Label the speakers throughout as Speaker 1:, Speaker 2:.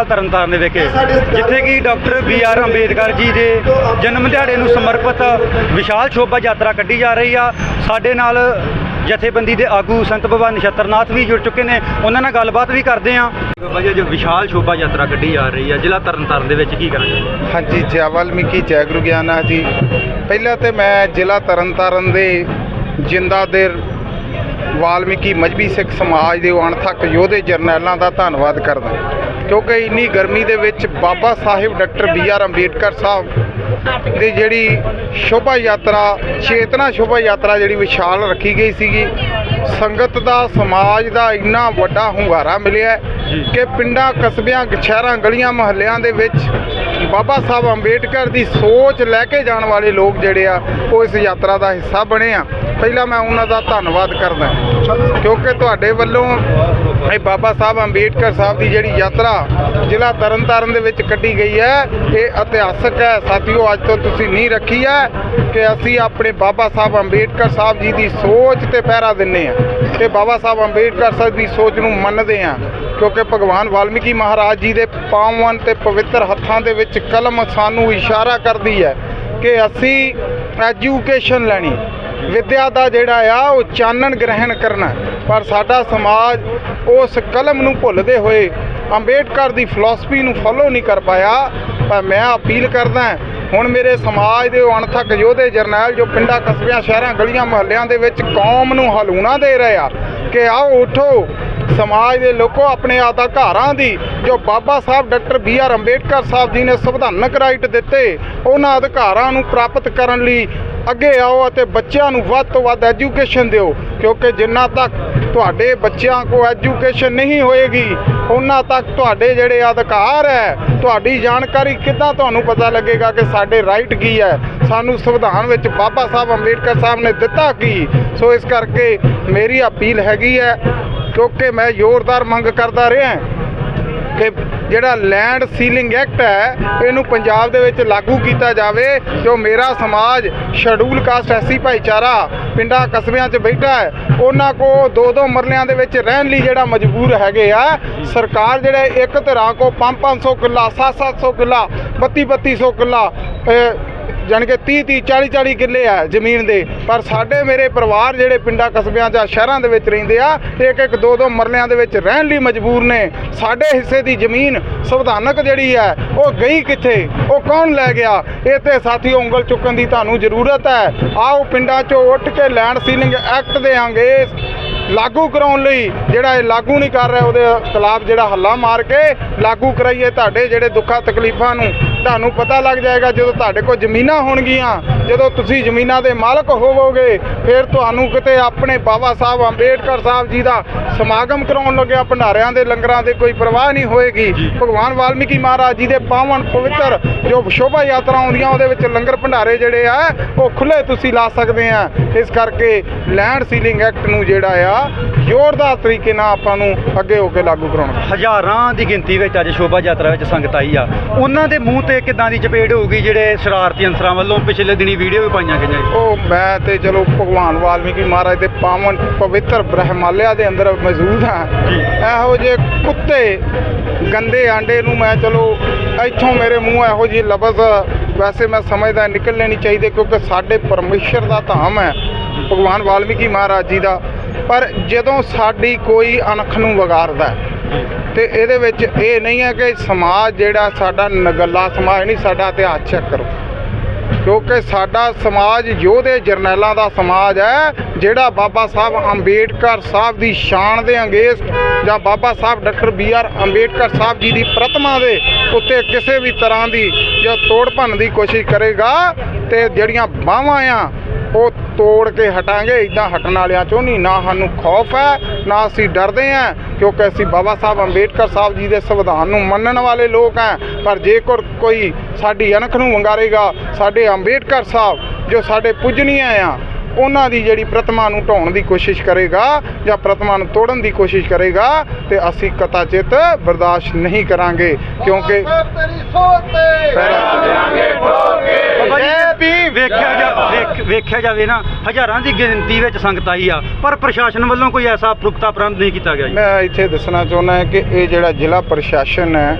Speaker 1: ਜ਼ਿਲ੍ਹਾ ਤਰਨਤਾਰਨ ਦੇ ਵਿਖੇ, ਜਿੱਥੇ ਕਿ doctor B R Ambedkar ji ਦੇ ਜਨਮ ਦਿਹਾੜੇ ਨੂੰ ਸਮਰਪਿਤ ਵਿਸ਼ਾਲ ਸ਼ੋਭਾ ਯਾਤਰਾ ਕੱਢੀ ਜਾ ਰਹੀ ਆ। ਸਾਡੇ ਨਾਲ ਜਥੇਬੰਦੀ ਦੇ ਆਗੂ ਸੰਤ ਬਾਬਾ ਨਛੱਤਰਨਾਥ ਵੀ ਜੁੜ ਚੁੱਕੇ ਨੇ। ਉਹਨਾਂ ਨਾਲ ਗੱਲਬਾਤ ਵੀ ਕਰਦੇ ਆ। ਬਾਬਾ ਜੀ ਜੋ ਵਿਸ਼ਾਲ ਸ਼ੋਭਾ ਯਾਤਰਾ ਕੱਢੀ ਜਾ ਰਹੀ ਆ, ਜ਼ਿਲ੍ਹਾ ਤਰਨਤਾਰਨ ਦੇ ਵਿੱਚ ਕੀ ਕਰਾਂਗੇ
Speaker 2: ਹਾਂਜੀ ਜੈ ਵਾਲਮੀਕੀ ਜੈ ਗੁਰੂ ਗਿਆਨਾ ਜੀ। ਪਹਿਲਾਂ ਤੇ ਮੈਂ ਜ਼ਿਲ੍ਹਾ ਤਰਨਤਾਰਨ ਦੇ ਜਿੰਦਾ ਦੇ ਵਾਲਮੀਕੀ ਮਜਬੀ ਸਿੱਖ ਸਮਾਜ ਦੇ ਅਣਥੱਕ ਯੋਧੇ ਜਰਨੈਲਾਂ ਦਾ ਧੰਨਵਾਦ ਕਰਦਾ। ਕਿਉਂਕਿ ਇੰਨੀ ਗਰਮੀ ਦੇ ਵਿੱਚ Baba Sahib doctor B R Ambedkar Sahib ਦੀ ਜਿਹੜੀ ਸ਼ੋਭਾ ਯਾਤਰਾ ਚੇਤਨਾ ਸ਼ੋਭਾ ਯਾਤਰਾ ਜਿਹੜੀ ਵਿਸ਼ਾਲ ਰੱਖੀ ਗਈ ਸੀਗੀ ਸੰਗਤ ਦਾ ਸਮਾਜ ਦਾ ਇੰਨਾ ਵੱਡਾ ਹੁੰਗਾਰਾ ਮਿਲਿਆ ਕਿ ਪਿੰਡਾਂ ਕਸਬਿਆਂ ਸ਼ਹਿਰਾਂ ਗਲੀਆਂ ਮੁਹੱਲਿਆਂ ਦੇ ਵਿੱਚ ਬਾਬਾ ਸਾਹਿਬ ਅੰਬੇਡਕਰ ਦੀ ਸੋਚ ਲੈ ਕੇ ਜਾਣ ਵਾਲੇ ਲੋਕ ਜਿਹੜੇ ਆ ਉਹ ਇਸ ਯਾਤਰਾ ਦਾ ਹਿੱਸਾ ਬਣੇ ਆ। ਪਹਿਲਾਂ ਮੈਂ ਉਹਨਾਂ ਦਾ ਧੰਨਵਾਦ ਕਰਦਾ ਕਿਉਂਕਿ ਤੁਹਾਡੇ ਵੱਲੋਂ ਇਹ ਬਾਬਾ ਸਾਹਿਬ ਅੰਬੇਡਕਰ ਸਾਹਿਬ ਦੀ ਜਿਹੜੀ ਯਾਤਰਾ ਜ਼ਿਲ੍ਹਾ ਤਰਨਤਾਰਨ ਦੇ ਵਿੱਚ ਕੱਢੀ ਗਈ ਹੈ, ਇਹ ਇਤਿਹਾਸਕ ਹੈ। ਸਾਥੀਓ, ਅੱਜ ਤੋਂ ਤੁਸੀਂ ਨਹੀਂ ਰੱਖੀ ਹੈ ਕਿ ਅਸੀਂ ਆਪਣੇ ਬਾਬਾ ਸਾਹਿਬ ਅੰਬੇਡਕਰ ਸਾਹਿਬ ਜੀ ਦੀ ਸੋਚ ਤੇ ਪਹਿਰਾ ਦਿੰਨੇ ਆ ਤੇ ਬਾਬਾ ਸਾਹਿਬ ਅੰਬੇਡਕਰ ਸਾਹਿਬ ਦੀ ਸੋਚ ਨੂੰ ਮੰਨਦੇ ਆ ਕਿਉਂਕਿ ਭਗਵਾਨ ਵਾਲਮੀਕੀ ਮਹਾਰਾਜ ਜੀ ਦੇ ਪਾਵਨ ਤੇ ਪਵਿੱਤਰ ਹੱਥਾਂ ਦੇ ਵਿੱਚ ਕਲਮ ਸਾਨੂੰ ਇਸ਼ਾਰਾ ਕਰਦੀ ਹੈ ਕਿ ਅਸੀਂ ਐਜੂਕੇਸ਼ਨ ਲੈਣੀ ਵਿੱਦਿਆ ਦਾ ਜਿਹੜਾ ਆ, ਉਹ ਚਾਨਣ ਗ੍ਰਹਿਣ ਕਰਨਾ। ਪਰ ਸਾਡਾ ਸਮਾਜ ਉਸ ਕਲਮ ਨੂੰ ਭੁੱਲਦੇ ਹੋਏ ਅੰਬੇਡਕਰ ਦੀ ਫਿਲਾਸਫੀ ਨੂੰ ਫੋਲੋ ਨਹੀਂ ਕਰ ਪਾਇਆ। ਪਰ ਮੈਂ ਅਪੀਲ ਕਰਦਾ ਹੁਣ ਮੇਰੇ ਸਮਾਜ ਦੇ ਉਹ ਅਣਥੱਕ ਯੋਧੇ ਜਰਨੈਲ ਜੋ ਪਿੰਡਾਂ, ਕਸਬਿਆਂ, ਸ਼ਹਿਰਾਂ, ਗਲੀਆਂ, ਮੁਹੱਲਿਆਂ ਦੇ ਵਿੱਚ ਕੌਮ ਨੂੰ ਹਲੂਣਾ ਦੇ ਰਹੇ ਆ ਕਿ ਆਓ ਉਠੋ। ਸਮਾਜ ਦੇ ਲੋਕੋ ਆਪਣੇ ਅਧਿਕਾਰਾਂ ਦੀ, ਜੋ Baba Sahib doctor B R Ambedkar Sahib ji ਨੇ ਸੰਵਿਧਾਨਕ ਰਾਈਟ ਦਿੱਤੇ, ਉਹਨਾਂ ਅਧਿਕਾਰਾਂ ਨੂੰ ਪ੍ਰਾਪਤ ਕਰਨ ਲਈ ਅੱਗੇ ਆਓ ਅਤੇ ਬੱਚਿਆਂ ਨੂੰ ਵੱਧ ਤੋਂ ਵੱਧ ਐਜੂਕੇਸ਼ਨ ਦਿਓ, ਕਿਉਂਕਿ ਜਿੰਨਾ ਤੱਕ ਤੁਹਾਡੇ ਬੱਚਿਆਂ ਕੋ ਐਜੂਕੇਸ਼ਨ ਨਹੀਂ ਹੋਏਗੀ ਉਹਨਾਂ ਤੱਕ ਤੁਹਾਡੇ ਜਿਹੜੇ ਅਧਿਕਾਰ ਹੈ, ਤੁਹਾਡੀ ਜਾਣਕਾਰੀ ਕਿੱਦਾਂ ਤੁਹਾਨੂੰ ਪਤਾ ਲੱਗੇਗਾ ਕਿ ਸਾਡੇ ਰਾਈਟ ਕੀ ਹੈ? ਸਾਨੂੰ ਸੰਵਿਧਾਨ ਵਿੱਚ ਬਾਬਾ ਸਾਹਿਬ ਅੰਬੇਡਕਰ ਸਾਹਿਬ ਨੇ ਦਿੱਤਾ ਕੀ? ਸੋ ਇਸ ਕਰਕੇ ਮੇਰੀ ਅਪੀਲ ਹੈਗੀ ਹੈ, ਕਿਉਂਕਿ ਮੈਂ ਜ਼ੋਰਦਾਰ ਮੰਗ ਕਰਦਾ ਰਿਹਾ। ਕਿ ਜਿਹੜਾ ਲੈਂਡ ਸੀਲਿੰਗ ਐਕਟ ਹੈ, ਇਹਨੂੰ ਪੰਜਾਬ ਦੇ ਵਿੱਚ ਲਾਗੂ ਕੀਤਾ ਜਾਵੇ, ਜੋ ਮੇਰਾ ਸਮਾਜ, ਸ਼ਡਿਊਲ ਕਾਸਟ ਐਸੀ ਭਾਈਚਾਰਾ, ਪਿੰਡਾਂ ਕਸਬਿਆਂ 'ਚ ਬੈਠਾ ਹੈ, ਉਹਨਾਂ ਕੋ ਦੋ ਦੋ ਮਰਲਿਆਂ ਦੇ ਵਿੱਚ ਰਹਿਣ ਲਈ ਜਿਹੜਾ ਮਜਬੂਰ ਹੈਗੇ ਆ, ਸਰਕਾਰ ਜਿਹੜੇ ਇੱਕ ਤਰ੍ਹਾਂ ਕੋ 5-500 ਕਿੱਲਾ 7-700 ਕਿੱਲਾ 32-3200 ਕਿੱਲਾ ਜਾਣੀ ਕਿ 30 30 40 40 ਕਿੱਲੇ ਆ ਜ਼ਮੀਨ ਦੇ। ਪਰ ਸਾਡੇ ਮੇਰੇ ਪਰਿਵਾਰ ਜਿਹੜੇ ਪਿੰਡਾਂ, ਕਸਬਿਆਂ ਜਾਂ ਸ਼ਹਿਰਾਂ ਦੇ ਵਿੱਚ ਰਹਿੰਦੇ ਆ, ਇੱਕ ਇੱਕ, ਦੋ ਦੋ ਮਰਲਿਆਂ ਦੇ ਵਿੱਚ ਰਹਿਣ ਲਈ ਮਜਬੂਰ ਨੇ। ਸਾਡੇ ਹਿੱਸੇ ਦੀ ਜ਼ਮੀਨ ਸੰਵਿਧਾਨਕ ਜਿਹੜੀ ਹੈ ਉਹ ਗਈ ਕਿੱਥੇ? ਉਹ ਕੌਣ ਲੈ ਗਿਆ? ਇਹ ਤੇ ਸਾਥੀਓ ਉਂਗਲ ਚੁੱਕਣ ਦੀ ਤੁਹਾਨੂੰ ਜ਼ਰੂਰਤ ਹੈ। ਆਓ ਪਿੰਡਾਂ 'ਚੋਂ ਉੱਠ ਕੇ ਲੈਂਡ ਸੀਲਿੰਗ ਐਕਟ ਦੇ ਦੇਾਂਗੇ ਲਾਗੂ ਕਰਾਉਣ ਲਈ ਜਿਹੜਾ ਇਹ ਲਾਗੂ ਨਹੀਂ ਕਰ ਰਿਹਾ, ਉਹਦੇ ਖਿਲਾਫ ਜਿਹੜਾ ਹੱਲਾ ਮਾਰ ਕੇ ਲਾਗੂ ਕਰਾਈਏ ਤੁਹਾਡੇ ਜਿਹੜੇ ਦੁੱਖਾਂ ਤਕਲੀਫਾਂ ਨੂੰ। ਤੁਹਾਨੂੰ ਪਤਾ ਲੱਗ ਜਾਏਗਾ ਜਦੋਂ ਤੁਹਾਡੇ ਕੋਲ ਜ਼ਮੀਨਾਂ ਹੋਣਗੀਆਂ ਜਦੋਂ ਤੁਸੀਂ ਜ਼ਮੀਨਾਂ ਦੇ ਮਾਲਕ ਹੋਵੋਗੇ ਫਿਰ ਤੁਹਾਨੂੰ ਕਿਤੇ ਆਪਣੇ ਬਾਬਾ ਸਾਹਿਬ ਅੰਬੇਡਕਰ ਸਾਹਿਬ ਜੀ ਦਾ ਸਮਾਗਮ ਕਰਾਉਣ ਲੱਗਿਆ ਭੰਡਾਰਿਆਂ ਦੇ ਲੰਗਰਾਂ ਦੇ ਕੋਈ ਪਰਵਾਹ ਨਹੀਂ ਹੋਏਗੀ। ਭਗਵਾਨ ਵਾਲਮੀਕੀ ਮਹਾਰਾਜ ਜੀ ਦੇ ਪਾਵਨ ਪਵਿੱਤਰ ਜੋ ਸ਼ੋਭਾ ਯਾਤਰਾ ਆਉਂਦੀਆਂ ਉਹਦੇ ਵਿੱਚ ਲੰਗਰ ਭੰਡਾਰੇ ਜਿਹੜੇ ਆ ਉਹ ਖੁੱਲੇ ਤੁਸੀਂ ਲਾ ਸਕਦੇ ਆ। ਇਸ ਕਰਕੇ ਲੈਂਡ ਸੀਲਿੰਗ ਐਕਟ ਨੂੰ ਜਿਹੜਾ ਆ ਜ਼ੋਰਦਾਰ ਤਰੀਕੇ ਨਾਲ ਆਪਾਂ ਨੂੰ ਅੱਗੇ ਹੋ ਕੇ ਲਾਗੂ ਕਰਾਉਣਾ।
Speaker 1: ਹਜ਼ਾਰਾਂ ਦੀ ਗਿਣਤੀ ਵਿੱਚ ਅੱਜ ਸ਼ੋਭਾ ਯਾਤਰਾ ਵਿੱਚ ਸੰਗਤ ਆਈ ਆ। ਉਹਨਾਂ ਦੇ ਮੂੰਹ ਤੇ ਕਿਦਾਂ ਦੀ ਚਪੇੜ ਹੋਊਗੀ ਜਿਹੜੇ ਸ਼ਰਾਰਤੀ ਅੰਸਰਾਂ ਵੱਲੋਂ ਪਿਛਲੇ ਦਿਨੀ ਵੀਡੀਓ ਵੀ ਪਾਈਆਂ ਗਈਆਂ ਜੀ।
Speaker 2: ਉਹ ਮੈਂ ਤੇ ਚਲੋ ਭਗਵਾਨ ਵਾਲਮੀਕੀ ਮਹਾਰਾਜ ਦੇ ਪਾਵਨ ਪਵਿੱਤਰ ਬ੍ਰਹਮਾਲਿਆ ਦੇ ਅੰਦਰ ਮੌਜੂਦ ਹਾਂ
Speaker 1: ਜੀ।
Speaker 2: ਇਹੋ ਜਿਹੇ ਕੁੱਤੇ ਗੰਦੇ ਆਂਡੇ ਨੂੰ ਮੈਂ ਚਲੋ ਇੱਥੋਂ ਮੇਰੇ ਮੂੰਹ ਇਹੋ ਜਿਹੇ ਲਫ਼ਜ਼ ਵੈਸੇ ਮੈਂ ਸਮਝਦਾ ਨਿਕਲਣੇ ਨਹੀਂ ਚਾਹੀਦੇ ਕਿਉਂਕਿ ਸਾਡੇ ਪਰਮੇਸ਼ਰ ਦਾ ਧਾਮ ਹੈ ਭਗਵਾਨ ਵਾਲਮੀਕੀ ਮਹਾਰਾਜ ਜੀ ਦਾ ਪਰ ਜਦੋਂ ਸਾਡੀ ਕੋਈ ਅਣਖ ਨੂੰ ਵਿਗਾੜਦਾ ਤੇ ਇਹਦੇ ਵਿੱਚ ਇਹ ਨਹੀਂ ਹੈ ਕਿ ਸਮਾਜ ਜਿਹੜਾ ਸਾਡਾ ਨਗੱਲਾ ਸਮਾਜ ਨਹੀਂ, ਸਾਡਾ ਇਤਿਹਾਸ ਚੈੱਕ ਕਰੋ। ਕਿਉਂਕਿ ਸਾਡਾ ਸਮਾਜ ਯੋਧੇ ਜਰਨੈਲਾਂ ਦਾ ਸਮਾਜ ਹੈ, ਜਿਹੜਾ ਬਾਬਾ ਸਾਹਿਬ ਅੰਬੇਡਕਰ ਸਾਹਿਬ ਦੀ ਸ਼ਾਨ ਦੇ ਅੰਗੇਜ਼ ਜਾਂ Baba Sahib doctor B R Ambedkar Sahib ji ਦੀ ਪ੍ਰਤਿਮਾ ਦੇ ਉੱਤੇ ਕਿਸੇ ਵੀ ਤਰ੍ਹਾਂ ਦੀ ਜੋ ਤੋੜ ਭੰਨ ਦੀ ਕੋਸ਼ਿਸ਼ ਕਰੇਗਾ ਤੇ ਜਿਹੜੀਆਂ ਬਾਹਾਂ ਆ ਉਹ ਤੋੜ ਕੇ ਹਟਾਂਗੇ ਇਦਾਂ ਹਟਣ ਵਾਲਿਆਂ ਚੋਂ ਨਹੀਂ। ਨਾ ਸਾਨੂੰ ਖੌਫ ਹੈ, ਨਾ ਅਸੀਂ ਡਰਦੇ ਹਾਂ, ਕਿਉਂਕਿ ਅਸੀਂ ਬਾਬਾ ਸਾਹਿਬ ਅੰਬੇਡਕਰ ਸਾਹਿਬ ਜੀ ਦੇ ਸੰਵਿਧਾਨ ਨੂੰ ਮੰਨਣ ਵਾਲੇ ਲੋਕ ਹਾਂ। ਪਰ ਜੇਕਰ ਕੋਈ ਸਾਡੀ ਅਣਖ ਨੂੰ ਵੰਗਾਰੇਗਾ, ਸਾਡੇ ਅੰਬੇਡਕਰ ਸਾਹਿਬ ਜੋ ਸਾਡੇ ਪੂਜਨੀਏ ਆ ਉਹਨਾਂ ਦੀ ਜਿਹੜੀ ਪ੍ਰਤਿਮਾ ਨੂੰ ਢਾਉਣ ਦੀ ਕੋਸ਼ਿਸ਼ ਕਰੇਗਾ ਜਾਂ ਪ੍ਰਤਿਮਾ ਨੂੰ ਤੋੜਨ ਦੀ ਕੋਸ਼ਿਸ਼ ਕਰੇਗਾ ਤੇ ਅਸੀਂ ਕਤਾਚਿਤ ਬਰਦਾਸ਼ਤ ਨਹੀਂ ਕਰਾਂਗੇ ਕਿਉਂਕਿ।
Speaker 1: ਵੇਖਿਆ ਜਾ ਵੇਖ- ਵੇਖਿਆ ਜਾਵੇ ਨਾ ਹਜ਼ਾਰਾਂ ਦੀ ਗਿਣਤੀ ਵਿੱਚ ਸੰਗਤ ਆਈ ਆ ਪਰ ਪ੍ਰਸ਼ਾਸਨ ਵੱਲੋਂ ਕੋਈ ਐਸਾ ਪੁਖਤਾ ਪ੍ਰਬੰਧ ਨਹੀਂ ਕੀਤਾ ਗਿਆ ਜੀ।
Speaker 2: ਮੈਂ ਇੱਥੇ ਦੱਸਣਾ ਚਾਹੁੰਦਾ ਹਾਂ ਕਿ ਇਹ ਜਿਹੜਾ ਜ਼ਿਲ੍ਹਾ ਪ੍ਰਸ਼ਾਸਨ ਹੈ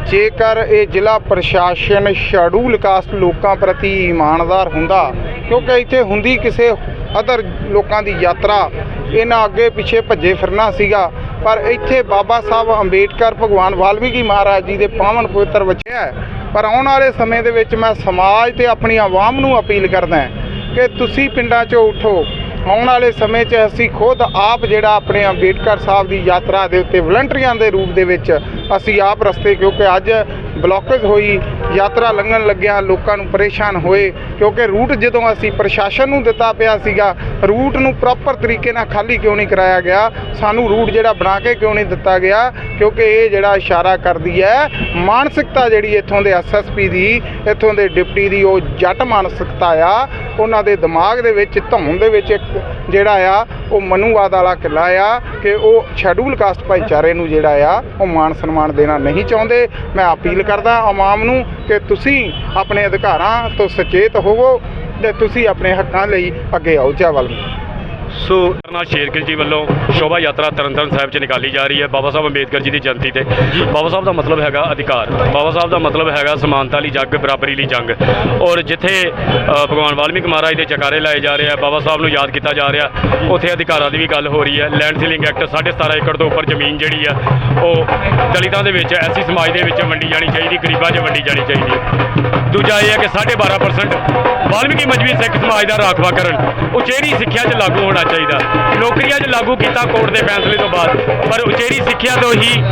Speaker 2: ਜੇਕਰ ਇਹ ਜ਼ਿਲ੍ਹਾ ਪ੍ਰਸ਼ਾਸਨ ਸ਼ੈਡਿਊਲ ਕਾਸਟ ਲੋਕਾਂ ਪ੍ਰਤੀ ਇਮਾਨਦਾਰ ਹੁੰਦਾ, ਕਿਉਂਕਿ ਇੱਥੇ ਹੁੰਦੀ ਕਿਸੇ ਅਦਰ ਲੋਕਾਂ ਦੀ ਯਾਤਰਾ, ਇਹਨਾਂ ਅੱਗੇ ਪਿੱਛੇ ਭੱਜੇ ਫਿਰਨਾ ਸੀਗਾ, ਪਰ ਇੱਥੇ ਬਾਬਾ ਸਾਹਿਬ ਅੰਬੇਡਕਰ ਭਗਵਾਨ ਵਾਲਮੀਕੀ ਮਹਾਰਾਜ ਜੀ ਦੇ ਪਾਵਨ ਪਵਿੱਤਰ ਵਚਿਆ ਪਰ ਆਉਣ ਵਾਲੇ ਸਮੇਂ ਦੇ ਵਿੱਚ ਮੈਂ ਸਮਾਜ ਤੇ ਆਪਣੀ ਆਵਾਮ ਨੂੰ ਅਪੀਲ ਕਰਦਾ ਕਿ ਤੁਸੀਂ ਪਿੰਡਾਂ 'ਚੋਂ ਉਠੋ ਆਉਣ ਵਾਲੇ ਸਮੇਂ 'ਚ ਅਸੀਂ ਖੁਦ ਆਪ ਜਿਹੜਾ ਆਪਣੇ ਅੰਬੇਡਕਰ ਸਾਹਿਬ ਦੀ ਯਾਤਰਾ ਦੇ ਉੱਤੇ ਵਲੰਟੀਅਰਾਂ ਦੇ ਰੂਪ ਦੇ ਵਿੱਚ ਅਸੀਂ ਆਪ ਰਸਤੇ, ਕਿਉਂਕਿ ਅੱਜ ਬਲੌਕੇਜ ਹੋਈ, ਯਾਤਰਾ ਲੰਘਣ ਲੱਗਿਆ ਲੋਕਾਂ ਨੂੰ ਪਰੇਸ਼ਾਨ ਹੋਏ, ਕਿਉਂਕਿ ਰੂਟ ਜਦੋਂ ਅਸੀਂ ਪ੍ਰਸ਼ਾਸਨ ਨੂੰ ਦਿੱਤਾ ਪਿਆ ਸੀਗਾ ਰੂਟ ਨੂੰ ਪ੍ਰੋਪਰ ਤਰੀਕੇ ਨਾਲ ਖਾਲੀ ਕਿਉਂ ਨਹੀਂ ਕਰਾਇਆ ਗਿਆ? ਸਾਨੂੰ ਰੂਟ ਜਿਹੜਾ ਬਣਾ ਕੇ ਕਿਉਂ ਨਹੀਂ ਦਿੱਤਾ ਗਿਆ? ਕਿਉਂਕਿ ਇਹ ਜਿਹੜਾ ਇਸ਼ਾਰਾ ਕਰਦੀ ਹੈ, ਮਾਨਸਿਕਤਾ ਜਿਹੜੀ ਇੱਥੋਂ ਦੇ ਐਸਐਸਪੀ ਦੀ, ਇੱਥੋਂ ਦੇ ਡਿਪਟੀ ਦੀ, ਉਹ ਜੱਟ ਮਾਨਸਿਕਤਾ ਆ। ਉਹਨਾਂ ਦੇ ਦਿਮਾਗ ਦੇ ਵਿੱਚ ਧੌਣ ਦੇ ਵਿੱਚ ਇੱਕ ਜਿਹੜਾ ਆ, ਉਹ ਮਨੂਵਾਦ ਵਾਲਾ ਕਿਲਾ ਆ ਕਿ ਉਹ ਸ਼ੈਡੂਲ ਕਾਸਟ ਭਾਈਚਾਰੇ ਨੂੰ ਜਿਹੜਾ ਆ, ਉਹ ਮਾਣ ਸਨਮਾਨ ਦੇਣਾ ਨਹੀਂ ਚਾਹੁੰਦੇ। ਮੈਂ ਅਪੀਲ ਕਰਦਾ ਆਵਾਮ ਨੂੰ ਕਿ ਤੁਸੀਂ ਆਪਣੇ ਅਧਿਕਾਰਾਂ ਤੋਂ ਸੁਚੇਤ ਹੋਵੋ। ਤੁਸੀਂ ਆਪਣੇ ਹੱਕਾਂ ਲਈ ਅੱਗੇ ਆਓ ਚਾਵਲ
Speaker 1: ਸੋ
Speaker 3: ਨਾਲ ਸ਼ੇਰਗਿਲ ਜੀ ਵੱਲੋਂ ਸ਼ੋਭਾ ਯਾਤਰਾ ਤਰਨਤਾਰਨ ਸਾਹਿਬ 'ਚ ਨਿਕਾਲੀ ਜਾ ਰਹੀ ਹੈ। ਬਾਬਾ ਸਾਹਿਬ ਅੰਬੇਦਕਰ ਜੀ ਦੀ ਜਯੰਤੀ ਤੇ। ਬਾਬਾ ਸਾਹਿਬ ਦਾ ਮਤਲਬ ਹੈਗਾ ਅਧਿਕਾਰ। ਬਾਬਾ ਸਾਹਿਬ ਦਾ ਮਤਲਬ ਹੈਗਾ ਸਮਾਨਤਾ ਲਈ ਜੰਗ, ਬਰਾਬਰੀ ਲਈ ਜੰਗ। ਔਰ ਜਿੱਥੇ ਭਗਵਾਨ ਵਾਲਮੀਕ ਮਹਾਰਾਜ ਦੇ ਚਕਾਰੇ ਲਾਏ ਜਾ ਰਹੇ ਆ, ਬਾਬਾ ਸਾਹਿਬ ਨੂੰ ਯਾਦ ਕੀਤਾ ਜਾ ਰਿਹਾ, ਉੱਥੇ ਅਧਿਕਾਰਾਂ ਦੀ ਵੀ ਗੱਲ ਹੋ ਰਹੀ ਹੈ। ਲੈਂਡ ਸੀਲਿੰਗ ਐਕਟ 17.5 ਏਕੜ ਤੋਂ ਉੱਪਰ ਜ਼ਮੀਨ ਜਿਹੜੀ ਆ, ਉਹ ਦਲਿਤਾਂ ਦੇ ਵਿੱਚ, ਐਸੀ ਸਮਾਜ ਦੇ ਵਿੱਚ ਵੰਡੀ ਜਾਣੀ ਚਾਹੀਦੀ, ਗਰੀਬਾਂ 'ਚ ਵੰਡੀ ਜਾਣੀ ਚਾਹੀਦੀ ਹੈ। ਦੂਜਾ ਇਹ ਹੈ ਕਿ 12.5% ਵਾਲਮੀਕੀ ਮਜਬੀ ਸਿੱਖ ਸਮਾਜ ਦਾ ਰਾਖਵਾ ਕਰਨ ਉਚੇਰੀ ਸਿੱਖਿਆ 'ਚ ਲਾਗੂ ਹੋਣਾ ਚਾਹੀਦਾ। ਨੌਕਰੀਆਂ 'ਚ ਲਾਗੂ ਕੀਤਾ ਕੋਰਟ ਦੇ ਫੈਸਲੇ ਤੋਂ ਬਾਅਦ। ਪਰ ਉਚੇਰੀ ਸਿੱਖਿਆ ਤੋਂ ਹੀ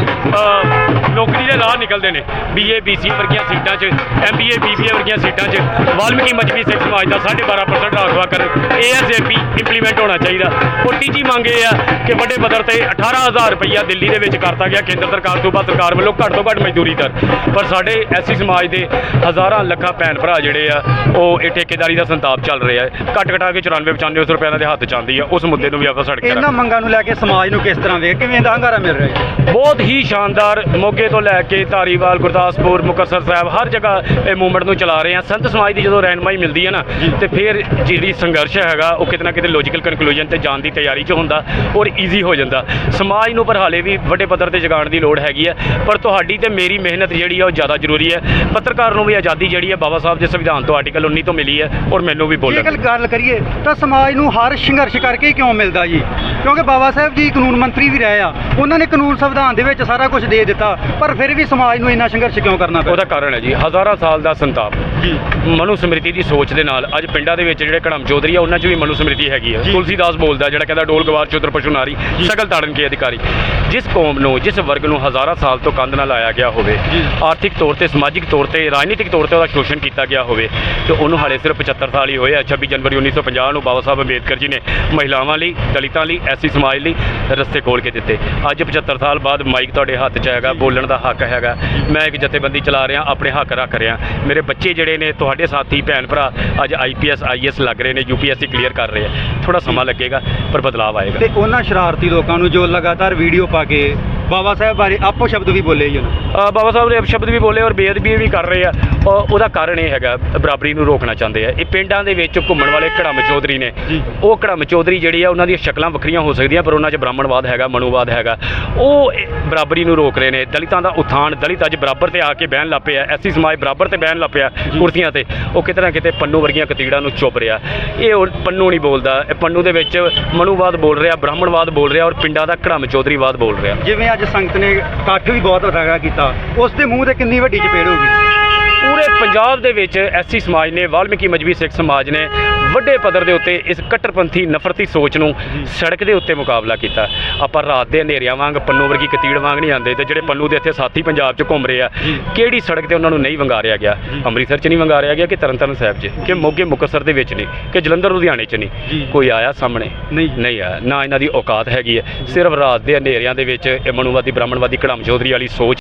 Speaker 3: ਨੌਕਰੀ ਦੇ ਰਾਹ ਨਿਕਲਦੇ ਨੇ। ਬੀਏ ਬੀਸੀ ਵਰਗੀਆਂ ਸੀਟਾਂ 'ਚ ਐਮਬੀਏ ਬੀਬੀਏ ਵਰਗੀਆਂ ਸੀਟਾਂ 'ਚ ਵਾਲਮੀਕੀ ਮਜਬੀ ਸਿੱਖ ਸਮਾਜ ਦਾ 12.5% ਰਾਖਵਾ ਕਰਨ। ਏਐਸਏਪੀ ਇੰਪਲੀਮੈਂਟ ਹੋਣਾ ਚਾਹੀਦਾ। ਔਰ ਤੀਜੀ ਮੰਗ ਇਹ ਆ ਕਿ ਵੱਡੇ ਪੱਧਰ ਤੇ 18000 ਰੁਪਈਆ ਦਿੱਲੀ ਦੇ ਵਿੱਚ ਕਰਤਾ ਗਿਆ। ਕੇਂਦਰ ਸਰਕਾਰ ਸੂਬਾ ਸਰਕਾਰ ਵੱਲੋਂ ਘੱਟ ਤੋਂ ਘੱਟ ਮਜ਼ਦੂਰੀ ਦਰ। ਪਰ ਸਾਡੇ ਐਸੀ ਸਮਾਜ ਦੇ ਹਜ਼ਾਰਾਂ ਲੱਖਾਂ ਭੈਣ ਭਰਾ ਜਿਹੜੇ ਆ ਉਹ ਇਹ ਠੇਕੇਦਾਰੀ ਦਾ ਸੰਤਾਪ ਚੱਲ ਰਿਹਾ ਹੈ। ਘੱਟ ਘਟਾ ਕੇ 94 95 ਰੁਪਏ ਦੇ ਹੱਥ ਆਉਂਦੀ ਆ। ਉਸ ਮੁੱਦੇ ਨੂੰ ਵੀ ਆਪਾਂ ਸੜਕ ਤੇ
Speaker 1: ਇਹਨਾਂ ਮੰਗਾਂ ਨੂੰ ਲੈ ਕੇ ਸਮਾਜ ਨੂੰ ਕਿਸ ਤਰ੍ਹਾਂ ਵੇਖ ਕਿਵੇਂ ਦਾ ਹੰਗਾਰਾ ਮਿਲ ਰਿਹਾ ਹੈ
Speaker 3: ਬਹੁਤ ਹੀ ਸ਼ਾਨਦਾਰ ਮੋਗੇ ਤੋਂ ਲੈ ਕੇ ਧਾਰੀਵਾਲ ਗੁਰਦਾਸਪੁਰ ਮੁਕਤਸਰ ਸਾਹਿਬ ਹਰ ਜਗ੍ਹਾ ਇਹ ਮੂਵਮੈਂਟ ਨੂੰ ਚਲਾ ਰਹੇ ਆ ਸੰਤ ਸਮਾਜ ਦੀ ਜਦੋਂ ਰਹਿਨਮਾਈ ਮਿਲਦੀ ਹੈ ਨਾ ਤੇ ਫਿਰ ਜਿਹੜੀ ਸੰਘਰਸ਼ ਹੈਗਾ ਉਹ ਕਿਤੇ ਨਾ ਕਿਤੇ ਲੌਜੀਕਲ ਕਨਕਲੂਜਨ ਤੇ ਜਾਣ ਦੀ ਤਿਆਰੀ 'ਚ ਹੁੰਦਾ ਔਰ ਈਜ਼ੀ ਹੋ ਜਾਂਦਾ। ਸਮਾਜ ਨੂੰ ਪਰ ਹਾਲੇ ਵੀ ਵੱਡੇ ਪੱਧਰ ਤੇ ਜਗਾਉਣ ਦੀ ਲੋੜ ਹੈਗੀ ਹੈ ਪਰ ਤੁਹਾਡੀ ਤੇ ਮੇਰੀ ਮਿਹਨਤ ਜਿਹੜੀ ਹੈ ਉਹ ਜ਼ਿਆਦਾ ਜ਼ਰੂਰੀ ਹੈ। ਪੱਤਰਕਾਰ ਨੂੰ ਵੀ ਆਜ਼ਾਦੀ ਜਿਹੜੀ ਹੈ ਬਾਬਾ ਸਾਹਿਬ ਦੇ ਸੰਵਿਧਾਨ ਤੋਂ ਆਰਟੀਕਲ 19 ਤੋਂ ਮਿਲੀ ਹੈ ਔਰ ਮੈਨੂੰ ਵੀ ਬੋਲਣ
Speaker 1: ਜੇਕਰ ਗੱਲ ਕਰੀਏ ਤਾਂ ਸਮਾਜ ਨੂੰ ਹਰ ਸੰਘਰਸ਼ ਕਰਕੇ ਕਿਉਂ ਮਿਲਦਾ ਜੀ? ਕਿਉਂਕਿ ਬਾਬਾ ਸਾਹਿਬ ਜੀ ਕਾਨੂੰਨ ਮੰਤਰੀ ਵੀ ਰਹੇ ਆ ਉਹਨਾਂ ਨੇ ਕਾਨੂੰਨ ਸੰਵਿਧਾਨ ਦੇ ਵਿੱਚ ਸਾਰਾ ਕੁਝ ਦੇ ਦਿੱਤਾ ਪਰ ਫਿਰ ਵੀ ਸਮਾਜ ਨੂੰ ਇੰਨਾ ਸੰਘਰਸ਼ ਕਿਉਂ ਕਰਨਾ ਪਿਆ?
Speaker 3: ਉਹਦਾ ਕਾਰਨ ਹੈ ਜੀ ਹਜ਼ਾਰਾਂ ਸਾਲ ਦਾ ਸੰਤਾਪ।
Speaker 1: ਜੀ।
Speaker 3: ਮਨੂ ਸਮ੍ਰਿਤੀ ਦੀ ਸੋਚ ਦੇ ਨਾਲ ਅੱਜ ਪਿੰਡਾਂ ਦੇ ਵਿੱਚ ਜਿਹੜੇ ਕੜਮ ਚੌਧਰੀ ਆ ਉਹਨਾਂ 'ਚ ਵੀ ਮਨੂ ਸਮ੍ਰਿਤੀ ਹੈਗੀ
Speaker 1: ਜੀ।
Speaker 3: ਤੁਲਸੀਦਾਸ ਬੋਲਦਾ ਜਿਹੜਾ ਕਹਿੰਦਾ ਡੋਲ ਗਵਾਰ ਚੌਧਰ ਪਸ਼ੂ ਨਾਰੀ ਸ਼ਕਲ ਤਾੜਨ ਕੇ ਅਧਿਕਾਰੀ। ਜਿਸ ਕੌਮ ਨੂੰ ਜਿਸ ਵਰਗ ਨੂੰ ਹਜ਼ਾਰਾਂ ਸਾਲ ਤੋਂ ਕੰਧ ਨਾਲ ਲਾਇਆ ਗਿਆ ਹੋਵੇ। ਆਰਥਿਕ ਤੌਰ ਤੇ ਸਮਾਜਿਕ ਤੌਰ ਤੇ ਰਾਜਨੀਤਿਕ ਤੌਰ ਤੇ ਉਹਦਾ ਸ਼ੋਸ਼ਣ ਕੀਤਾ ਗਿਆ ਹੋਵੇ ਤੇ ਉਹਨੂੰ ਹਾਲੇ ਸਿਰਫ 75 ਸਾਲ ਹੀ ਹੋਏ ਆ। 26 ਜਨਵਰੀ 1950 ਨੂੰ ਬਾਬਾ ਸਾਹਿਬ ਅੰਬੇਦਕਰ ਜੀ ਨੇ ਮਹਿਲਾਵਾਂ ਲਈ ਦਲਿਤਾਂ ਲਈ ਐਸੀ ਸਮਾਜ ਲਈ ਰਸਤੇ ਖੋਲ ਕੇ ਦਿੱਤੇ। ਅੱਜ 75 ਸਾਲ ਬਾਅਦ ਮਾਈਕ ਤੁਹਾਡੇ ਹੱਥ 'ਚ ਹੈਗਾ, ਬੋਲਣ ਦਾ ਹੱਕ ਹੈਗਾ। ਮੈਂ ਇੱਕ ਜਥੇਬੰਦੀ ਚਲਾ ਰਿਹਾ, ਆਪਣੇ ਹੱਕ ਰੱਖ ਰਿਹਾ। ਮੇਰੇ ਬੱਚੇ ਜਿਹੜੇ ਨੇ, ਤੁਹਾਡੇ ਸਾਥੀ, ਭੈਣ ਭਰਾ ਅੱਜ ਆਈਪੀਐਸ ਆਈਐਸ ਲੱਗ ਰਹੇ ਨੇ ਯੂਪੀਐਸਸੀ ਕਲੀਅਰ ਕਰ ਰਹੇ ਆ। ਥੋੜਾ ਸਮਾਂ ਲੱਗੇਗਾ, ਪਰ ਬਦਲਾਅ ਆਏਗਾ।
Speaker 1: ਤੇ ਉਹਨਾਂ ਸ਼ਰਾਰਤੀ ਲੋਕਾਂ ਨੂੰ ਜੋ ਲਗਾਤਾਰ ਵੀਡੀਓ ਪਾ ਕੇ ਬਾਬਾ ਸਾਹਿਬ ਬਾਰੇ ਆਪੋ ਸ਼ਬਦ ਵੀ ਬੋਲੇ ਜੀ ਉਹਨਾਂ।
Speaker 3: ਅ, ਬਾਬਾ ਸਾਹਿਬ ਨੇ ਅਪਸ਼ਬਦ ਵੀ ਬੋਲੇ ਔਰ ਬੇਅਦਬੀ ਵੀ ਕਰ ਰਹੇ ਆ। ਔਰ ਉਹਦਾ ਕਾਰਨ ਇਹ ਹੈਗਾ ਬਰਾਬਰੀ ਨੂੰ ਰੋਕਣਾ ਚਾਹੁੰਦੇ ਆ। ਇਹ ਪਿੰਡਾਂ ਦੇ ਵਿੱਚ ਘੁੰਮਣ ਵਾਲੇ ਕੜਮ ਚੌਧਰੀ ਨੇ।
Speaker 1: ਜੀ।
Speaker 3: ਉਹ ਕੜਮ ਚੌਧਰੀ ਜਿਹੜੀ ਆ ਉਹਨਾਂ ਦੀਆਂ ਸ਼ਕਲਾਂ ਵੱਖਰੀਆਂ ਹੋ ਸਕਦੀਆਂ ਪਰ ਉਹਨਾਂ 'ਚ ਬ੍ਰਾਹਮਣਵਾਦ ਹੈਗਾ ਮਨੂਵਾਦ ਹੈਗਾ। ਉਹ ਇਹ ਬਰਾਬਰੀ ਨੂੰ ਰੋਕ ਰਹੇ ਨੇ। ਦਲਿਤਾਂ ਦਾ ਉਥਾਨ ਦਲਿਤ ਅੱਜ ਬਰਾਬਰ ਤੇ ਆ ਕੇ ਬਹਿਣ ਲੱਗ ਪਿਆ। ਐਸੀ ਸਮਾਜ ਬਰਾਬਰ ਤੇ ਬਹਿਣ ਲੱਗ ਪਿਆ ਕੁਰਸੀਆਂ ਤੇ। ਉਹ ਕਿਤੇ ਨਾ ਕਿਤੇ ਪੰਨੂ ਵਰਗੀਆਂ ਕਤੀੜਾਂ ਨੂੰ ਚੁੱਪ ਰਿਹਾ। ਇਹ ਹੁਣ ਪੰਨੂ ਨਹੀਂ ਬੋਲਦਾ। ਇਹ ਪੰਨੂ ਦੇ ਵਿੱਚ ਮਨੂਵਾਦ ਬੋਲ ਰਿਹਾ ਬ੍ਰਾਹਮਣਵਾਦ ਬੋਲ ਰਿਹਾ ਔਰ ਪਿੰਡਾਂ ਦਾ ਕੜਮ ਚੌਧਰੀਵਾਦ ਬੋਲ ਰਿਹਾ।
Speaker 1: ਜਿਵੇਂ ਅੱਜ ਸੰਗਤ ਨੇ ਇਕੱਠ ਵੀ ਬਹੁਤ ਤਗੜਾ ਕੀਤਾ। ਉਸ ਦੇ ਮੂੰਹ ਤੇ ਕਿੰਨੀ ਵੱਡੀ ਚਪੇੜ ਹੋ ਗਈ।
Speaker 3: ਪੂਰੇ ਪੰਜਾਬ ਦੇ ਵਿੱਚ ਐਸੀ ਸਮਾਜ ਨੇ, ਵਾਲਮੀਕੀ ਮਜਬੀ ਸਿੱਖ ਸਮਾਜ ਨੇ ਵੱਡੇ ਪੱਧਰ ਦੇ ਉੱਤੇ ਇਸ ਕੱਟੜਪੰਥੀ ਨਫ਼ਰਤੀ ਸੋਚ ਨੂੰ ਸੜਕ ਦੇ ਉੱਤੇ ਮੁਕਾਬਲਾ ਕੀਤਾ। ਆਪਾਂ ਰਾਤ ਦੇ ਹਨੇਰਿਆਂ ਵਾਂਗ ਪੰਨੂ ਵਰਗੀ ਕਤੀੜ ਵਾਂਗ ਨਹੀਂ ਆਉਂਦੇ ਤੇ ਜਿਹੜੇ ਪੰਨੂ ਦੇ ਇੱਥੇ ਸਾਥੀ ਪੰਜਾਬ 'ਚ ਘੁੰਮ ਰਹੇ ਆ ਕਿਹੜੀ ਸੜਕ ਤੇ ਉਹਨਾਂ ਨੂੰ ਨਹੀਂ ਵੰਗਾਰਿਆ ਗਿਆ? ਅੰਮ੍ਰਿਤਸਰ 'ਚ ਨਹੀਂ ਵੰਗਾਰਿਆ ਗਿਆ ਕਿ ਤਰਨਤਾਰਨ ਸਾਹਿਬ 'ਚ? ਕਿ ਮੋਗੇ ਮੁਕਤਸਰ ਦੇ ਵਿੱਚ ਨਹੀਂ? ਕਿ ਜਲੰਧਰ ਲੁਧਿਆਣੇ 'ਚ। ਨਹੀਂ? ਕੋਈ ਆਇਆ ਸਾਹਮਣੇ?
Speaker 1: ਨਹੀਂ।
Speaker 3: ਨਹੀਂ ਆਇਆ। ਨਾ ਇਹਨਾਂ ਦੀ ਔਕਾਤ ਹੈਗੀ ਹੈ। ਸਿਰਫ ਰਾਤ ਦੇ ਹਨੇਰਿਆਂ ਦੇ ਵਿੱਚ ਇਹ ਮਨੂਵਾਦੀ ਬ੍ਰਾਹਮਣਵਾਦੀ ਕੜਮ ਚੌਧਰੀ ਵਾਲੀ ਸੋਚ